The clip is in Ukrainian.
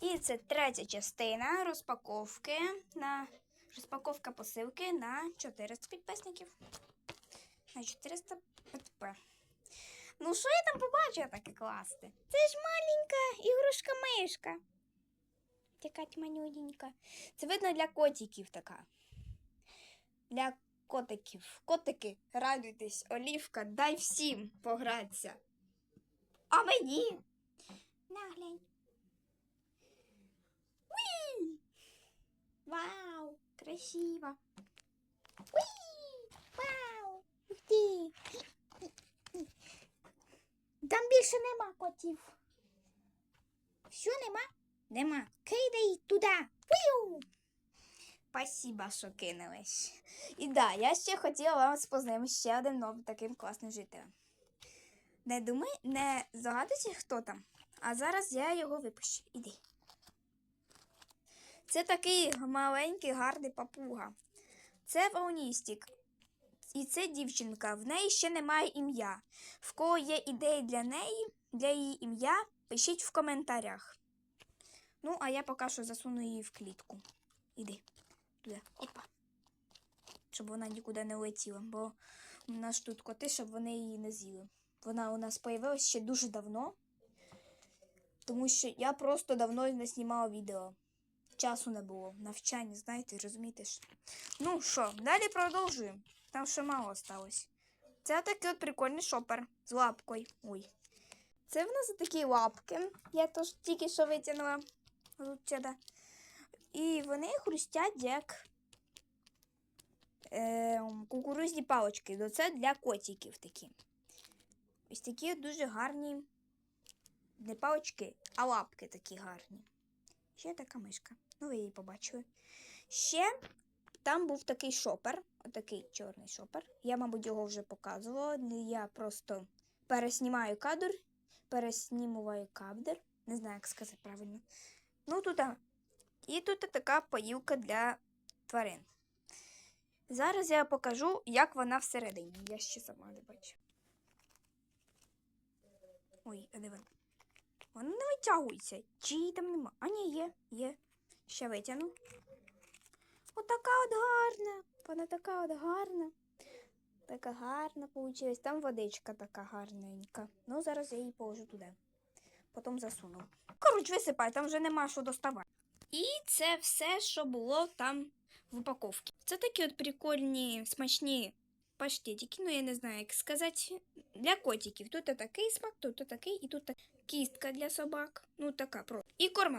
І це третя частина розпаковки на розпаковка посилки на 400 підписників. На 400 ПТП. Ну, що я там побачила таке класти? Це ж маленька ігрушка-мишка. Така манюденька. Це видно для котиків така. Для котиків. Котики, радуйтесь, Олівка, дай всім погратися. А мені. Наглянь. Уі! Вау, красиво. Уі! Вау! Ух ти! Там більше нема котів. Що нема? Нема. Кидай туди. Пиу! Спасибо, що кинулись. І да, я ще хотіла вам познайомити ще один новий таким класним жителем. Не думай, не здогадуйся, хто там. А зараз я його випущу. Іди. Це такий маленький гарний папуга. Це Вауністік. І це дівчинка. В неї ще немає ім'я. В кого є ідеї для неї, для її ім'я, пишіть в коментарях. Ну, а я поки що засуну її в клітку. Іди. Туди. Опа. Щоб вона нікуди не летіла, бо у нас тут коти, щоб вони її не з'їли. Вона у нас появилась ще дуже давно. Тому що я просто давно не знімала відео. Часу не було. Навчання, знаєте, розумієте ж. Ну що, далі продовжуємо. Там ще мало осталось. Це такий от прикольний шопер з лапкою. Ой. Це в нас такі лапки. Я теж тільки що витягнула. І вони хрустять як е, кукурузні палочки. Ну, Це для котиків такі. Ось такі дуже гарні не палочки, а лапки такі гарні. Ще така мишка. Ну, ви її побачили. Ще там був такий шопер, отакий чорний шопер. Я, мабуть, його вже показувала. Я просто переснімаю кадр, переснімую кадр. Не знаю, як сказати правильно. Ну, тут. І тут така поїлка для тварин. Зараз я покажу, як вона всередині. Я ще сама не бачу. Ой, а де? Вона не витягується. Чи її там нема? А ні, є, є. Ще витягну. Отака от гарна. Вона така от гарна. Така гарна получилась. Там водичка така гарненька. Ну, зараз я її положу туди. Потім засуну. Коротше, висипай, там вже нема що доставати. І це все, що було там в упаковці. Це такі от прикольні, смачні паштетики. Ну, я не знаю, як сказати. Для котиків. Тут такий смак, тут такий, і тут кістка для собак. Ну, така про. І корма.